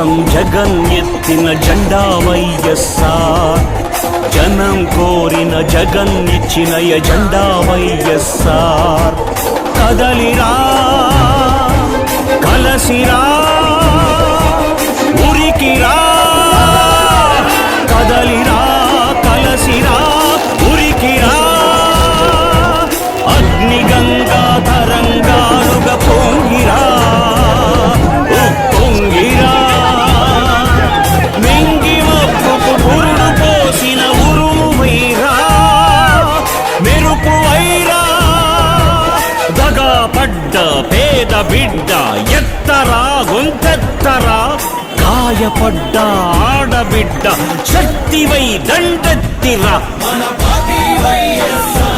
కోసం జగన్ ఎత్తిన జెండా వైఎస్ఆర్ జనం కోరిన జగన్ ఇచ్చిన ఎజెండా వైఎస్ఆర్ కదలిరా కలసిరా. గాయపడ్డ ఆడబిడ్డ శక్తివై దండెత్తిరా. పేదవాడి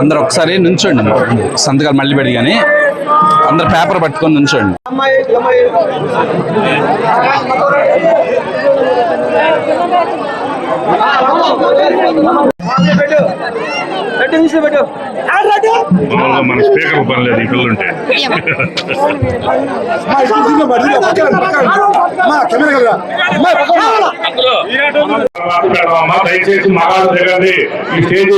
అందరు ఒకసారి నుంచోండి. సంతకాలు మళ్ళీ పెడి కానీ అందరు పేపర్ పట్టుకొని నుంచోండి. మన స్పీకర్ పని లేదు ఈ అమ్మా, దయచేసి మగాళ్ళు దిగండి ఈ స్టేజ్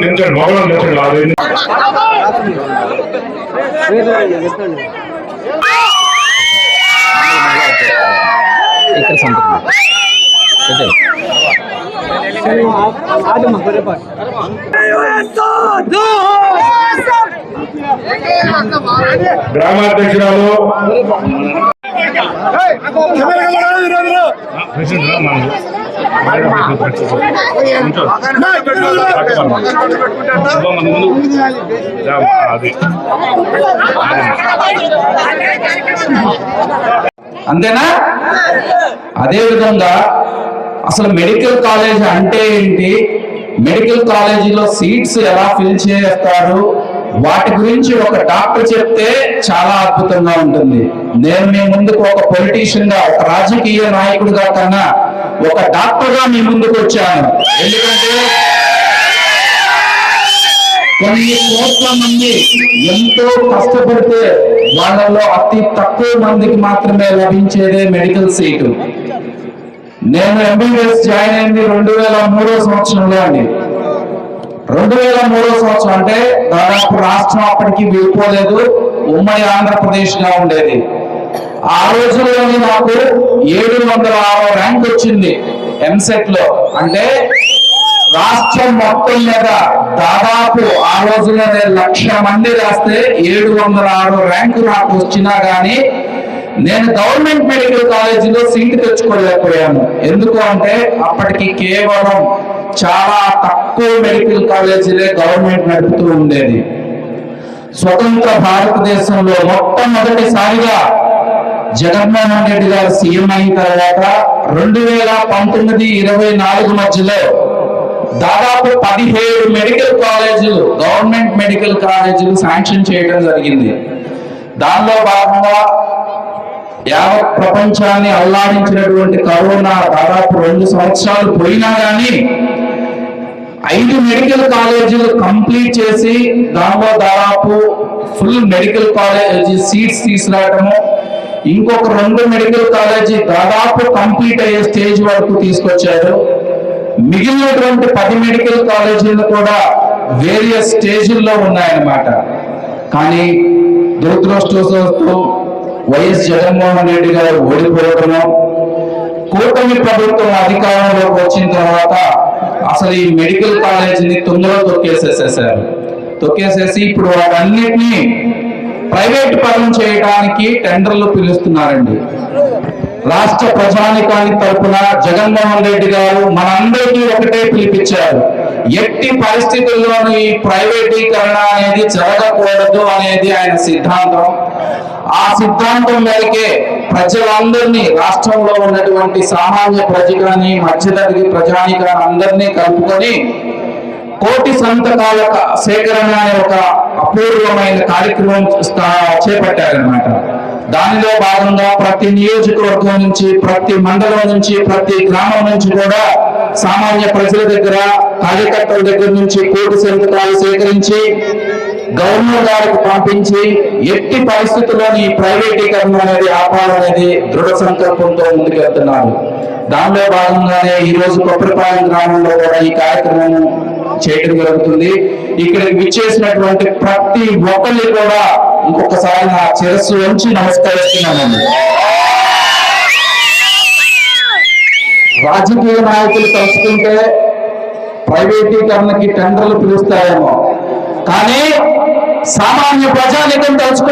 నిల్చోండి ఆ రోజు ఇక్కడ సంతకం పెట్టే. గ్రామాధ్యక్షురాలు. అది. అంతేనా? అదే విధంగా అసలు మెడికల్ కాలేజ్ అంటే ఏంటి? మెడికల్ కాలేజీలో సీట్స్ ఎలా ఫిల్ చేస్తారు? వాటి గురించి ఒక డాక్టర్ చెప్తే చాలా అద్భుతంగా ఉంటుంది. నేను మీ ముందుకు ఒక పొలిటీషియన్గా ఒక రాజకీయ నాయకుడిగా కన్నా ఒక డాక్టర్గా మీ ముందుకు వచ్చాను. ఎందుకంటే కొన్ని కోట్ల మంది ఎంతో కష్టపడితే వాళ్ళలో అతి తక్కువ మందికి మాత్రమే లభించేదే మెడికల్ సీటు. నేను ఎంబీబీఎస్ జాయిన్ అయింది రెండు వేల మూడో సంవత్సరంలో అండి. రెండు వేల మూడో సంవత్సరం అంటే దాదాపు రాష్ట్రం అప్పటికి విడిపోలేదు ఉమ్మడి ఆంధ్రప్రదేశ్గా ఉండేది. ఆ రోజుల్లోనే నాకు ఏడు వందల ఆరో ర్యాంక్ వచ్చింది ఎంసెట్లో. అంటే రాష్ట్రం మొత్తం మీద దాదాపు ఆ రోజుల్లోనే లక్ష మంది రాస్తే ఏడు వందల ఆరు ర్యాంకు నాకు వచ్చినా గానీ నేను గవర్నమెంట్ మెడికల్ కాలేజీలో సీటు తెచ్చుకోలేకపోయాను. ఎందుకు అంటే అప్పటికి కేవలం చాలా తక్కువ మెడికల్ కాలేజీలే గవర్నమెంట్ నడుపుతూ ఉండేది. స్వతంత్ర భారతదేశంలో మొట్టమొదటిసారిగా జగన్మోహన్ రెడ్డి గారు సీఎం అయిన తర్వాత రెండు వేల పంతొమ్మిది ఇరవై నాలుగు మధ్యలో దాదాపు పదిహేడు మెడికల్ కాలేజీలు గవర్నమెంట్ మెడికల్ కాలేజీలు శాంక్షన్ చేయడం జరిగింది. దానిలో భాగంగా యావత్ ప్రపంచాన్ని అల్లాడించినటువంటి కరోనా దాదాపు రెండు సంవత్సరాలు పోయినా కానీ ఐదు మెడికల్ కాలేజీలు కంప్లీట్ చేసి దానిలో దాదాపు ఫుల్ మెడికల్ కాలేజీ సీట్స్ తీసుకురావటము ఇంకొక రెండు మెడికల్ కాలేజీ దాదాపు కంప్లీట్ అయ్యే స్టేజ్ వరకు తీసుకొచ్చారు. మిగిలినటువంటి పది మెడికల్ కాలేజీలు కూడా వేరియస్ స్టేజ్ల్లో ఉన్నాయన్నమాట. కానీ దురదృష్టవశాత్తు వైఎస్ జగన్మోహన్ రెడ్డి గారు ఓడిపోవడము కూటమి ప్రభుత్వం అధికారంలోకి వచ్చిన తర్వాత అసలు ఈ మెడికల్ కాలేజీని తొందరగా తొక్కేసేసేసారు తొక్కేసేసి ఇప్పుడు వాటన్నిటినీ ప్రైవేట్ పరం చేయడానికి టెండర్లు పిలుస్తున్నారండి. రాష్ట్ర ప్రజానికాని తరపున జగన్మోహన్ రెడ్డి గారు మనందరికీ ఒకటే పిలిపించారు. ఎట్టి పరిస్థితుల్లోనూ ఈ ప్రైవేటీకరణ అనేది జరగకూడదు అనేది ఆయన సిద్ధాంతం. ఆ సిద్ధాంతం మేరకే ప్రజలందరినీ రాష్ట్రంలో ఉన్నటువంటి సామాన్య ప్రజలని మధ్యతరగతి ప్రజానికాన్ని అందరినీ కలుపుకొని కోటి సంతకాల సేకరణ అనే ఒక అపూర్వమైన కార్యక్రమం చేపట్టారనమాట చేపట్టారన్నమాట. దానిలో భాగంగా ప్రతి నియోజకవర్గం నుంచి ప్రతి మండలం నుంచి ప్రతి గ్రామం నుంచి కూడా సామాన్య ప్రజల దగ్గర కార్యకర్తల దగ్గర నుంచి కోటి సంతకాలు సేకరించి గవర్నర్ గారికి పంపించి ఎట్టి పరిస్థితుల్లో ఈ ప్రైవేటీకరణ అనేది ఆపాలనేది దృఢ సంకల్పంతో ముందుకెళ్తున్నారు. దానిలో భాగంగానే ఈ రోజు కొప్పరిపాలెం గ్రామంలో కూడా ఈ కార్యక్రమం చేయడం జరుగుతుంది. ఇక్కడ విచ్చేసినటువంటి ప్రతి ఒక్కరిని కూడా ఇంకొకసారి నా శిరస్సు ఉంచి నమస్కరిస్తున్నానండి. రాజకీయ నాయకులు తలుచుకుంటే ప్రైవేటీకరణకి టెండర్లు పిలుస్తాయేమో కానీ సామాన్య ప్రజానికం తలుచుకుంటే